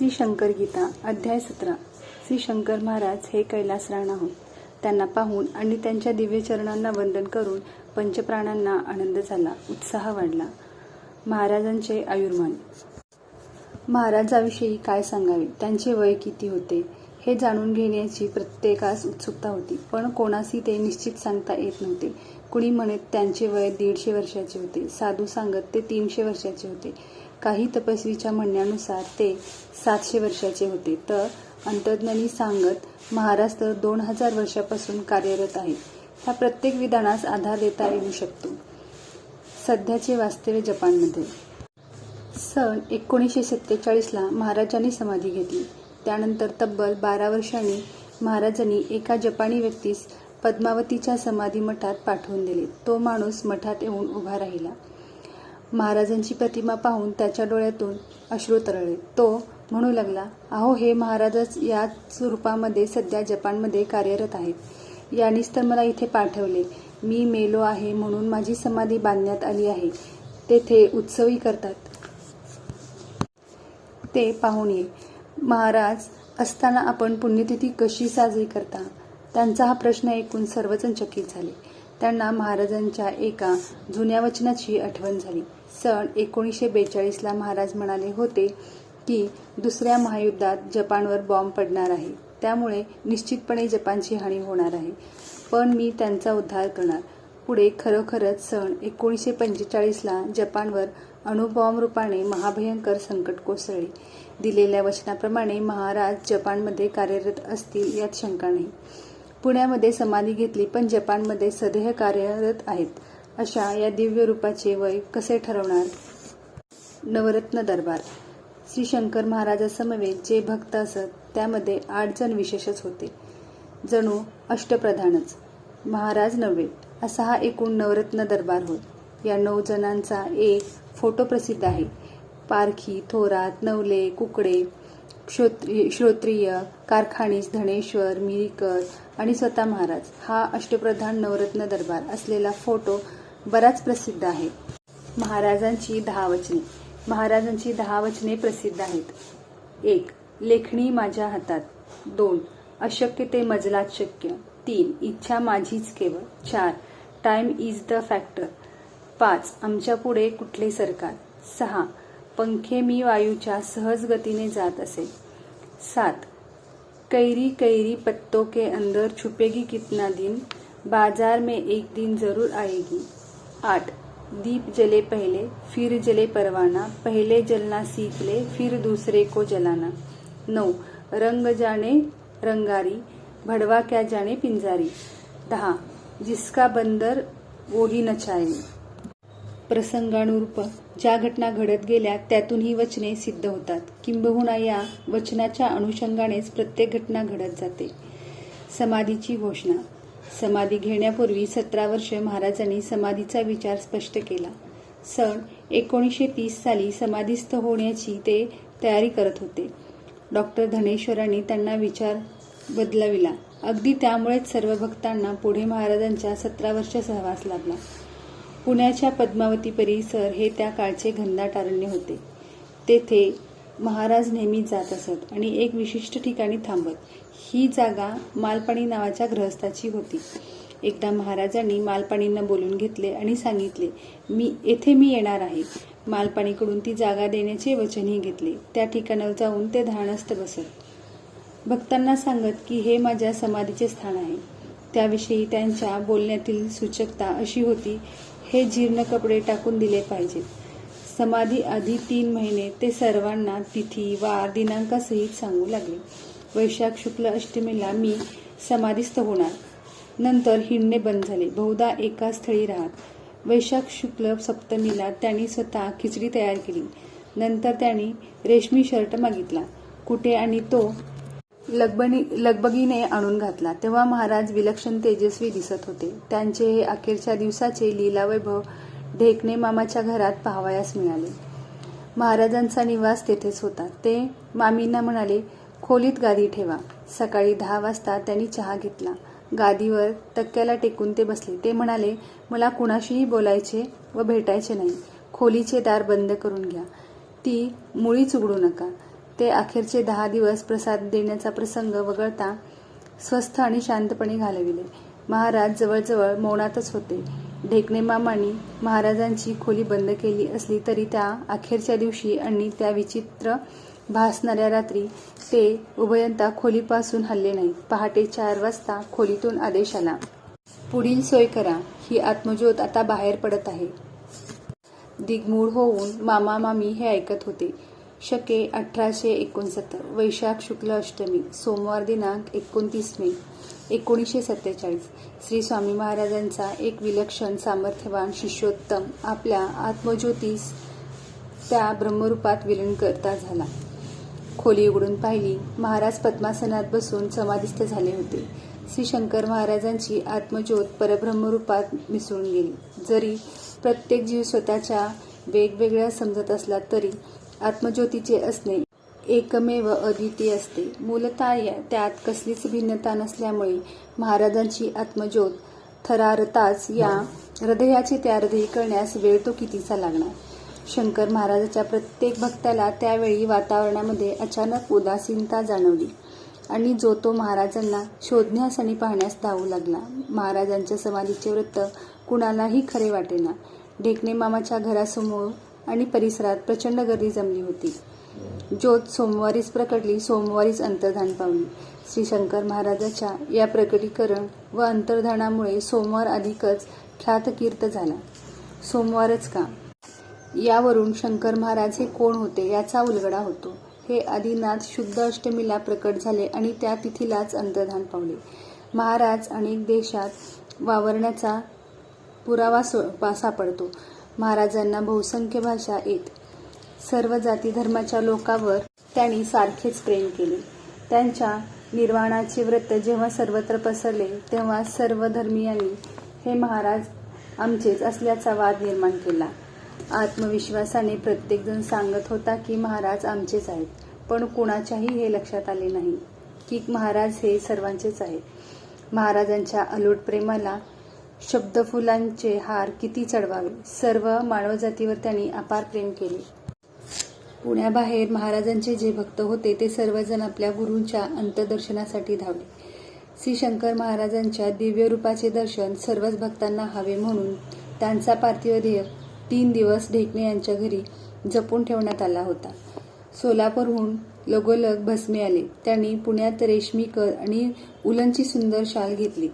श्री शंकर गीता अध्याय सतरा. श्री शंकर महाराज हे कैलास राण आहोत त्यांना पाहून आणि त्यांच्या दिव्य चरणांना वंदन करून पंचप्राणांना आनंद झाला उत्साह वाढला. महाराजांचे आयुर्मान. महाराजाविषयी काय सांगावे? त्यांचे वय किती होते? हे जाणून घेण्याची प्रत्येकास उत्सुकता होती पण कोणाशी ते निश्चित सांगता येत नव्हते. कुणी म्हणत त्यांचे वय दीडशे वर्षाचे होते. साधू सांगत ते तीनशे वर्षाचे होते. काही तपस्वीच्या म्हणण्यानुसार ते सातशे वर्षाचे होते. तर अंतर्ज्ञानी सांगत महाराज तर दोन हजार वर्षापासून कार्यरत आहेत. ह्या प्रत्येक विधानास आधार देता येऊ शकतो. सध्याचे वास्तव्य जपानमध्ये. सन एकोणीसशे सत्तेचाळीसला महाराजांनी समाधी घेतली. त्यानंतर तब्बल बारा वर्षांनी महाराजांनी एका जपानी व्यक्तीस पद्मावतीच्या समाधी मठात पाठवून दिले. तो माणूस मठात येऊन उभा राहिला. महाराजांची प्रतिमा पाहून त्याच्या डोळ्यातून अश्रू तरळले. तो म्हणू लागला अहो हे महाराजच याच रूपामध्ये सध्या जपानमध्ये कार्यरत आहेत. यांनीच तर मला इथे पाठवले. मी मेलो आहे म्हणून माझी समाधी बांधण्यात आली आहे. तेथे उत्सवही करतात. ते पाहून ये. महाराज असताना आपण पुण्यतिथी कशी साजरी करता? त्यांचा हा प्रश्न ऐकून सर्वजण चकित झाले. त्यांना महाराजांच्या एका जुन्या वचनाची आठवण झाली. सन एकोणीसशे बेचाळीसला महाराज म्हणाले होते की दुसऱ्या महायुद्धात जपानवर बॉम्ब पडणार आहे. त्यामुळे निश्चितपणे जपानची हानी होणार आहे. पण मी त्यांचा उद्धार करणार. पुढे खरोखरच सण एकोणीसशे पंचेचाळीसला जपानवर अणुबॉम्ब रूपाने महाभयंकर संकट कोसळले. दिलेल्या वचनाप्रमाणे महाराज जपानमध्ये कार्यरत असतील यात शंका नाही. पुण्यामध्ये समाधी घेतली पण जपानमध्ये सदेह कार्यरत आहेत. अशा या दिव्य रूपाचे वय कसे ठरवणार? नवरत्न दरबार. श्री शंकर महाराजासमवेत जे भक्त असत त्यामध्ये आठ जण विशेषच होते. जणू अष्टप्रधानच. महाराज नव्हे असा हा एकूण नवरत्न दरबार होय. या नऊ जणांचा एक फोटो प्रसिद्ध आहे. पारखी थोरात नवले कुकडे श्रोत्री श्रोत्रिय कारखानीस धनेश्वर मिरीकर आणि स्वतः महाराज. हा अष्टप्रधान नवरत्न दरबार असलेला फोटो बराच प्रसिद्ध आहे. महाराजांची दहा वचने. महाराजांची दहा वचने प्रसिद्ध आहेत. एक लेखणी माझ्या हातात. दोन अशक्य ते मजलात शक्य. तीन इच्छा माझीच केवळ. चार टाइम इज द फॅक्टर पाच आमच्या पुढे कुठले सरकार. सहा पंखे मी वायूच्या सहज गतीने जात असे. सात कैरी कैरी पत्तों के अंदर छुपेगी कितना दिन. बाजार में एक दिन जरूर आएगी. आठ. दीप जले पहले फिर जले परवाना पहले जलना सीख ले फिर दूसरे को जलाना. नऊ. रंग जाने रंगारी भड़वा क्या जाने पिंजारी. दहा. जिसका बंदर वोही नचाये प्रसंगानुरूप ज्या घटना घडत गेल्या त्यातून ही वचने सिद्ध होतात. किंबहुना या वचनाच्या अनुषंगानेच प्रत्येक घटना घडत जाते. समाधीची घोषणा. समाधी घेण्यापूर्वी सतरा वर्षे महाराजांनी समाधीचा विचार स्पष्ट केला. सन एकोणीसशे तीस साली समाधीस्थ होण्याची ते तयारी करत होते. डॉक्टर धनेश्वरांनी त्यांना विचार बदलविला. अगदी त्यामुळेच सर्व भक्तांना पुढे महाराजांच्या सतरा वर्ष सहवास लाभला. पुण्याच्या पद्मावती परिसर हे त्या काळचे घनदाट अरण्य होते. तेथे महाराज नेहमी जात असत आणि एक विशिष्ट ठिकाणी थांबत. ही जागा मालपाणी नावाच्या गृहस्थाची होती. एकदा महाराजांनी मालपाणींना बोलून घेतले आणि सांगितले मी येथे मी येणार आहे. मालपाणीकडून ती जागा देण्याचे वचनही घेतले. त्या ठिकाणावर जाऊन ते धाडस्त बसत. भक्तांना सांगत की हे माझ्या समाधीचे स्थान आहे. त्याविषयी त्यांच्या बोलण्यातील सूचकता अशी होती हे जीर्ण कपडे टाकून दिले पाहिजेत. समाधी आधी तीन महिने ते सर्वांना तिथी वार दिनांकासहित सांगू लागले. वैशाख शुक्ल अष्टमीला मी समाधीस्थ होणार. नंतर हिंडणे बंद झाले. बहुधा एका स्थळी राहत. वैशाख शुक्ल सप्तमीला त्यांनी स्वतः खिचडी तयार केली. नंतर त्यांनी रेशमी शर्ट मागितला. कुठे आणि तो लगबनी लगबगीने आणून घातला. तेव्हा महाराज विलक्षण तेजस्वी दिसत होते. त्यांचे हे अखेरच्या दिवसाचे लीलावैभव ढेकणे मामाच्या घरात पाहावयास मिळाले. महाराजांचा निवास तेथेच होता. ते मामींना म्हणाले खोलीत गादी ठेवा. सकाळी दहा वाजता त्यांनी चहा घेतला. गादीवर तक्क्याला टेकून ते बसले. ते म्हणाले मला कुणाशीही बोलायचे व भेटायचे नाही. खोलीचे दार बंद करून घ्या. ती मुळीच उघडू नका. ते अखेरचे दहा दिवस प्रसाद देण्याचा प्रसंग वगळता स्वस्थ आणि शांतपणे घालविले. महाराज जवळजवळ मौनातच होते. ढेकणे मामांनी महाराजांची खोली बंद केली असली तरी त्या अखेरच्या दिवशी आणि त्या विचित्र भासणाऱ्या रात्री ते उभयंता खोलीपासून हल्ले नाही पहाटे चार वाजता खोलीतून आदेश आला. पुढील सोय करा. ही आत्मज्योत आता बाहेर पडत आहे. दिग्मूळ होऊन मामा मामी हे ऐकत होते. शके अठराशे एकोणसत्तर. वैशाख शुक्ल अष्टमी. सोमवार दिनांक एकोणतीस मे. एकोणीसशे सत्तेचाळीस. श्री स्वामी महाराजांचा एक विलक्षण सामर्थ्यवान शिष्योत्तम आपल्या आत्मज्योतीस त्या ब्रह्मरूपात विलीन करता झाला. खोली उघडून पाहिली. महाराज पद्मासनात बसून समाधिस्थ झाले होते. श्री शंकर महाराजांची आत्मज्योत परब्रह्मरूपात मिसळून गेली. जरी प्रत्येक जीव स्वतःच्या वेगवेगळ्या समजत असला तरी आत्मज्योतीचे असणे एकमेव अद्वितीय असते. मूलतः या- त्यात कसलीच भिन्नता नसल्यामुळे महाराजांची आत्मज्योत थरारताच या हृदयाचे त्या हृदयी करण्यास वेळ तो कितीचा लागणार? शंकर महाराजाच्या प्रत्येक भक्ताला त्यावेळी वातावरणामध्ये अचानक उदासीनता जाणवली आणि जो तो महाराजांना शोधण्यास आणि पाहण्यास धावू लागला. महाराजांच्या समाधीचे वृत्त कुणालाही खरे वाटेना. ढेकणे मामाच्या घरासमोर आणि परिसरात प्रचंड गर्दी जमली होती. ज्योत सोमवारीच प्रकटली सोमवारीच अंतर्धान पावली. श्री शंकर महाराजाच्या या प्रकटीकरण व अंतर्धानामुळे सोमवार अधिकच ख्यातकीर्त झाला. सोमवारच का? यावरून शंकर महाराज हे कोण होते याचा उलगडा होतो. हे आदिनाथ शुद्ध अष्टमीला प्रकट झाले आणि त्या तिथीलाच अंतर्धान पावले. महाराज अनेक देशात वावरण्याचा पुरावा सो- सापडतो. महाराजांना बहुसंख्य भाषा येत. सर्व जाती धर्माच्या लोकांवर त्यांनी सारखेच प्रेम केले. त्यांच्या निर्वाणाचे व्रत जेव्हा सर्वत्र पसरले तेव्हा सर्व धर्मियांनी हे महाराज आमचेच असल्याचा वाद निर्माण केला. आत्मविश्वासाने प्रत्येकजण सांगत होता की महाराज आमचेच आहेत पण कुणाच्याही हे लक्षात आले नाही की महाराज हे सर्वांचेच आहेत. महाराजांच्या अलोट प्रेमाला शब्दफुलांचे हार किती चढवावे? सर्व मानवजातीवर त्यांनी अपार प्रेम केले. पुण्याबाहेर महाराजांचे जे भक्त होते ते सर्वजण आपल्या गुरूंच्या अंतदर्शनासाठी धावले. श्री शंकर महाराजांच्या दिव्य रूपाचे दर्शन सर्वच भक्तांना हवे म्हणून त्यांचा पार्थिव देह तीन दिवस ढेकणे यांच्या घरी जपून ठेवण्यात आला होता. सोलापूरहून लगोलग भस्मे आले. त्यांनी पुण्यात रेशमी कर आणि उलनची सुंदर शाल घेतली.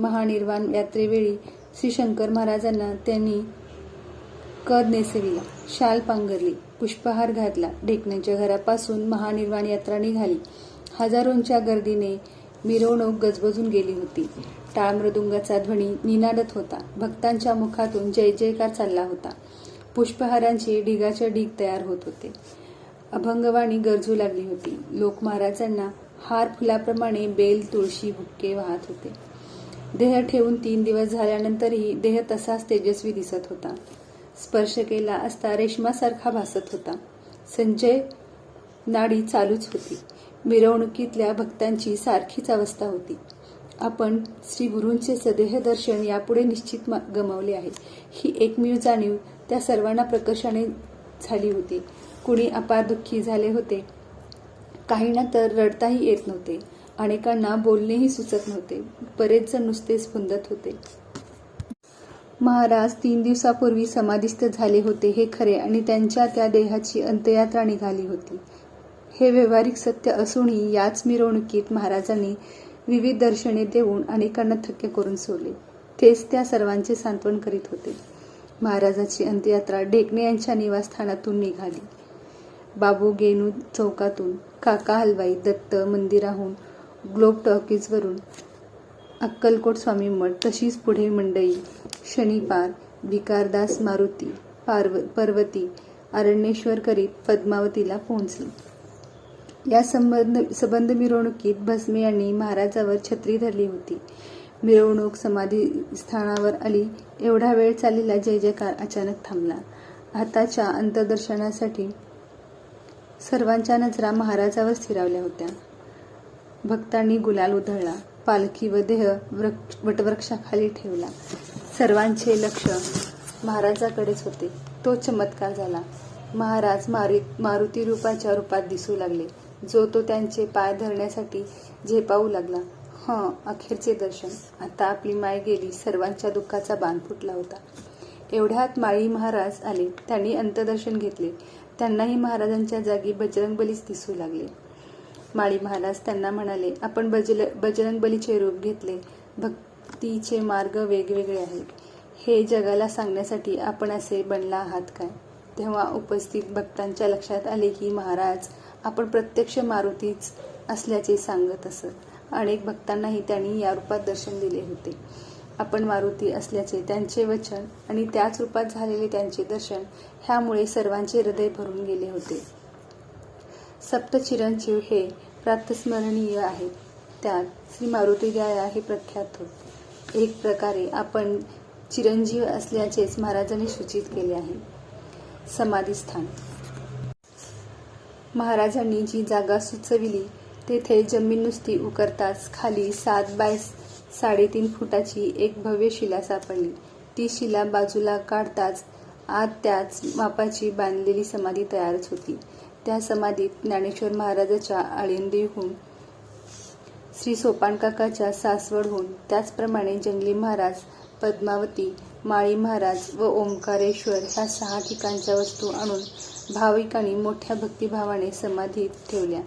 महानिर्वाण यात्रेवेळी श्री शंकर महाराजांना त्यांनी कद नेसविला शाल पांघरली पुष्पहार घातला. ढेकण्याच्या घरापासून महानिर्वाण यात्रा निघाली. हजारोंच्या गर्दीने मिरवणूक गजबजून गेली होती. टाळमृदुंगाचा ध्वनी निनादत होता. भक्तांच्या मुखातून जय जयकार चालला होता. पुष्पहारांची ढिगाच्या ढीग तयार होत होते. अभंगवाणी गरजू लागली होती. लोक महाराजांना हार फुलाप्रमाणे बेल तुळशी बुक्के वाहत होते. देह ठेवून तीन दिवस झाल्यानंतरही देह तसाच तेजस्वी दिसत होता. स्पर्श केला असता रेशमासारखा भासत होता. संजय नाडी चालूच होती. मिरवणुकीतल्या भक्तांची सारखीच अवस्था होती. आपण श्री गुरूंचे सदेह दर्शन यापुढे निश्चित गमावले आहे. ही एकमेव जाणीव त्या सर्वांना प्रकर्षाने झाली होती. कुणी अपार दुःखी झाले होते. काहींना तर रडताही येत नव्हते. अनेकांना बोलणेही सुचत नव्हते. बरेच जण नुसतेच फुंदत होते. महाराज तीन दिवसापूर्वी समाधिस्थ झाले होते हे खरे आणि त्यांच्या त्या देहाची अंत्ययात्रा निघाली होती. हे व्यावहारिक सत्य असूनही याच मिरवणुकीत महाराजांनी विविध दर्शने देऊन अनेकांना थक्क करून सोडले. तेच त्या सर्वांचे सांत्वन करीत होते. महाराजाची अंत्ययात्रा ढेकणे यांच्या निवासस्थानातून निघाली. बाबू गेनू चौकातून काका हलवाई दत्त मंदिराहून ग्लोब टॉकीजवरून अक्कलकोट स्वामी मठ तशीच पुढे मंडई शनिपार भिकारदास मारुती पार्व पर्वती अरण्येश्वर करीत पद्मावतीला पोहोचली. या संबंध संबंध मिरवणुकीत भस्मे यांनी महाराजावर छत्री धरली होती. मिरवणूक समाधी स्थानावर आली. एवढा वेळ चाललेला जय जयकार अचानक थांबला. हाताच्या अंतर्दर्शनासाठी सर्वांच्या नजरा महाराजावर स्थिरावल्या होत्या. भक्तांनी गुलाल उधळला पालखी व देह वटवृक्षाखाली ठेवला. सर्वांचे लक्ष महाराजाकडेच होते. तो चमत्कार झाला. महाराज मारु मारुती रूपाच्या रूपात दिसू लागले. जो तो त्यांचे पाय धरण्यासाठी झेपावू लागला. हं अखेरचे दर्शन. आता आपली माय गेली. सर्वांच्या दुःखाचा बांध फुटला होता. एवढ्यात माळी महाराज आले. त्यांनी अंतदर्शन घेतले. त्यांनाही महाराजांच्या जागी बजरंगबलीच दिसू लागले. माळी महाराज त्यांना म्हणाले आपण बजल बजरंगबलीचे रूप घेतले. भक्तीचे मार्ग वेगवेगळे आहेत. हे जगाला सांगण्यासाठी आपण असे बनला आहात काय? तेव्हा उपस्थित भक्तांच्या लक्षात आले की महाराज आपण प्रत्यक्ष मारुतीच असल्याचे सांगत असत. अनेक भक्तांनाही त्यांनी या रूपात दर्शन दिले होते. आपण मारुती असल्याचे त्यांचे वचन आणि त्याच रूपात झालेले त्यांचे दर्शन ह्यामुळे सर्वांचे हृदय भरून गेले होते. सप्तचिरंजीव हे प्रातस्मरणीय आहेत त्यात श्री मारुती गाया हे प्रख्यात होत. एक प्रकारे आपण चिरंजीव असल्याचेच महाराजांनी सूचित केले आहे. समाधीस्थान. महाराजांनी जी जागा सुचविली तेथे जमीन नुसती उकरताच खाली सात बाय साडेतीन फुटाची एक भव्य शिला सापडली. ती शिला बाजूला काढताच आत त्याच मापाची बांधलेली समाधी तयारच होती. त्या समाधीत ज्ञानेश्वर महाराजाच्या आळंदीहून श्री सोपानकाकाच्या सासवडहून त्याचप्रमाणे जंगली महाराज पद्मावती माळी महाराज व ओंकारेश्वर ह्या सहा ठिकाणच्या वस्तू आणून भाविकांनी मोठ्या भक्तिभावाने समाधीत ठेवल्या.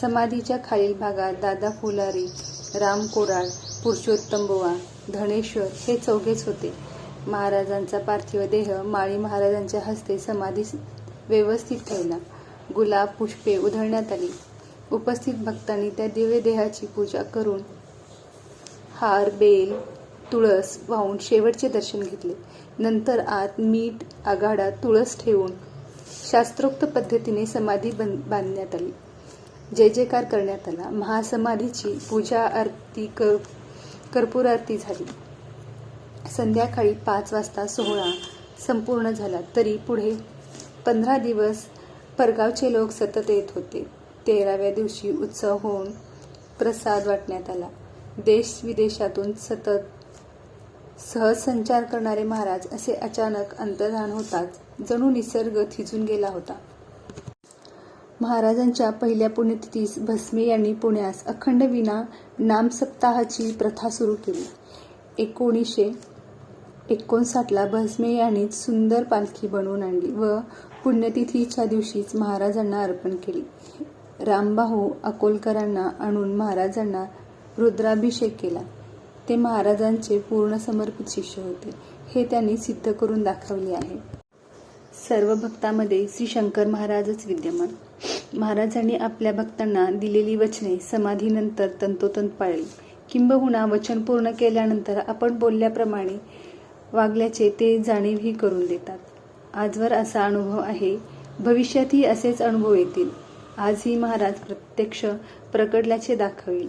समाधीच्या खालील भागात दादा फुलारी राम कोराळ पुरुषोत्तम बुवा धनेश्वर हे चौघेच होते. महाराजांचा पार्थिव देह माळी महाराजांच्या हस्ते समाधीस व्यवस्थित ठेवला. गुलाब पुष्पे उधळण्यात आली. उपस्थित भक्तांनी त्या दिव्य देहाची पूजा करून हार बेल तुळस वाहून शेवटचे दर्शन घेतले. नंतर आत मीठ आघाडा तुळस ठेवून शास्त्रोक्त पद्धतीने समाधी बन बांधण्यात आली. जय जयकार करण्यात आला. महासमाधीची पूजा आरती कर कर्पूर आरती झाली. संध्याकाळी पाच वाजता सोहळा संपूर्ण झाला. तरी पुढे पंधरा दिवस परगावचे लोक सतत येत होते. तेराव्या दिवशी उत्सव होऊन प्रसाद वाटण्यात आला. देश विदेशातून सतत सहसंचार करणारे महाराज असे अचानक अंतर्धान होताच जणू निसर्ग थिजून गेला होता. महाराजांच्या पहिल्या पुण्यतिथीस भस्मे यांनी पुण्यास अखंड विना नामसप्ताहाची प्रथा सुरू केली. एकोणीसशे एकोणसाठला भस्मे यांनीच सुंदर पालखी बनवून आणली व पुण्यतिथीच्या दिवशीच महाराजांना अर्पण केली. रामबाहू अकोलकरांना आणून महाराजांना रुद्राभिषेक केला. ते महाराजांचे पूर्ण समर्पित शिष्य होते. हे त्यांनी सिद्ध करून दाखवले आहे. सर्व भक्तामध्ये श्री शंकर महाराजच विद्यमान. महाराजांनी आपल्या भक्तांना दिलेली वचने समाधीनंतर तंतोतंत पाळली. किंबहुना वचन पूर्ण केल्यानंतर आपण बोलल्याप्रमाणे वागल्याचे ते जाणीवही करून देतात. आजवर असा अनुभव आहे. भविष्यातही असेच अनुभव येतील. आजही महाराज प्रत्यक्ष प्रकटल्याचे दाखवेल.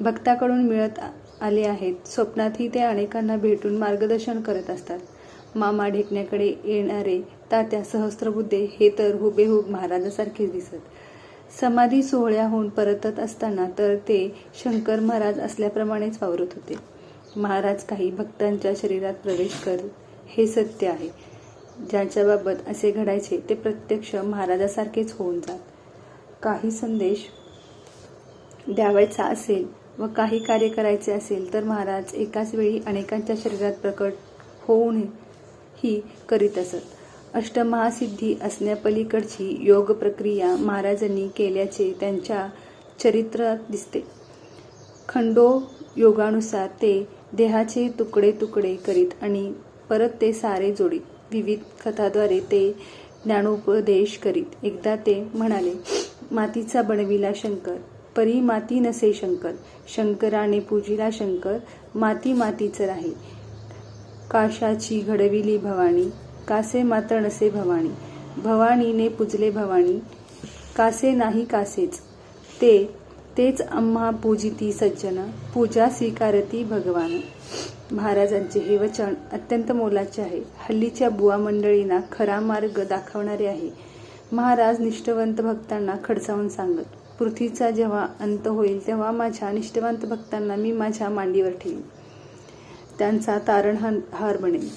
भक्ताकडून मिळत आले आहेत. स्वप्नातही ते अनेकांना भेटून मार्गदर्शन करत असतात. मामा ढेकण्याकडे येणारे तात्या सहस्त्रबुद्धे हे तर हुबेहूब महाराजासारखेच दिसत. समाधी सोहळ्याहून परतत असताना तर ते शंकर महाराज असल्याप्रमाणेच वावरत होते. महाराज काही भक्तांच्या शरीरात प्रवेश कर हे सत्य आहे. ज्यांच्याबाबत असे घडायचे ते प्रत्यक्ष महाराजासारखेच होऊन जात. काही संदेश द्यावायचा असेल व काही कार्य करायचे असेल तर महाराज एकाच वेळी अनेकांच्या शरीरात प्रकट होऊन ही करीत असत. अष्टमहासिद्धी असण्यापलीकडची योग प्रक्रिया महाराजांनी केल्याचे त्यांच्या चरित्रात दिसते. खंडो योगानुसार ते देहाचे तुकडे तुकडे करीत आणि परत ते सारे जोडीत विविध कथाद्वारे ते ज्ञानोपदेश करीत. एकदा ते म्हणाले मातीचा बनविला शंकर परी माती नसे शंकर शंकराने पूजिला शंकर माती मातीच राही. काशाची घडविली भवानी कासे मात्र नसे भवानी भवानीने पूजले भवानी कासे नाही कासेच ते तेच अम्मा पूजिती सज्जन पूजा स्वीकारती भगवान. महाराजांचे हे वचन अत्यंत मोलाचे आहे. हल्लीच्या बुवा मंडळींना खरा मार्ग दाखवणारे आहे. महाराज निष्ठवंत भक्तांना खडसावून सांगत पृथ्वीचा जेव्हा अंत होईल तेव्हा माझ्या निष्ठवंत भक्तांना मी माझ्या मांडीवर ठेवीन. त्यांचा तारणहार बनेल.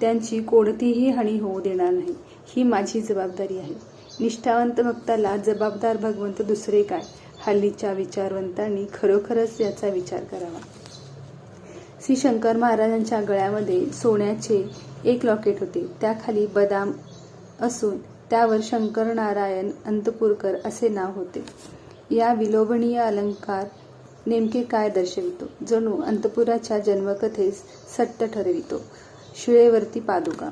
त्यांची कोणतीही हानी होऊ देणार नाही. ही माझी जबाबदारी आहे. निष्ठावंत भक्ताला जबाबदार भगवंत दुसरे काय? हल्लीच्या विचारवंतांनी खरोखरच याचा विचार करावा. श्री शंकर महाराजांच्या गळ्यामध्ये सोन्याचे एक लॉकेट होते. त्याखाली बदाम असून त्यावर शंकर नारायण अंतपूरकर असे नाव होते. या विलोभनीय अलंकार नेमके काय दर्शवितो? जणू अंतपुराच्या जन्मकथेस सट्ट ठरवितो. शिळेवरती पादुका.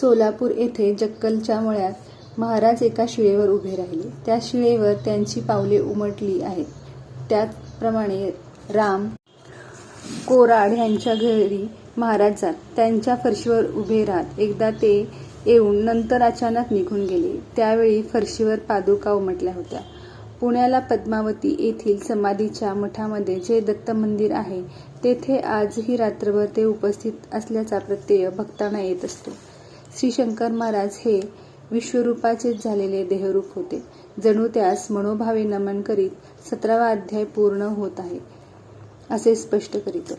सोलापूर येथे जक्कलच्या मळ्यात महाराज एका शिळेवर उभे राहिले. त्या शिळेवर त्यांची पावले उमटली आहेत. त्याचप्रमाणे राम कोराड यांच्या घरी महाराज जात. त्यांच्या फरशीवर उभे राहत. एकदा ते येऊन नंतर अचानक निघून गेले. त्यावेळी फरशीवर पादुका उमटल्या होत्या. पुण्याला पद्मावती येथील समाधीच्या मठामध्ये जे दत्त मंदिर आहे तेथे आजही रात्रभर ते उपस्थित असल्याचा प्रत्यय भक्तांना येत असतो. श्री शंकर महाराज हे विश्वरूपाचेच झालेले देहरूप होते. जणू त्यास मनोभावे नमन करीत सतरावा अध्याय पूर्ण होत आहे असे स्पष्ट करीतो.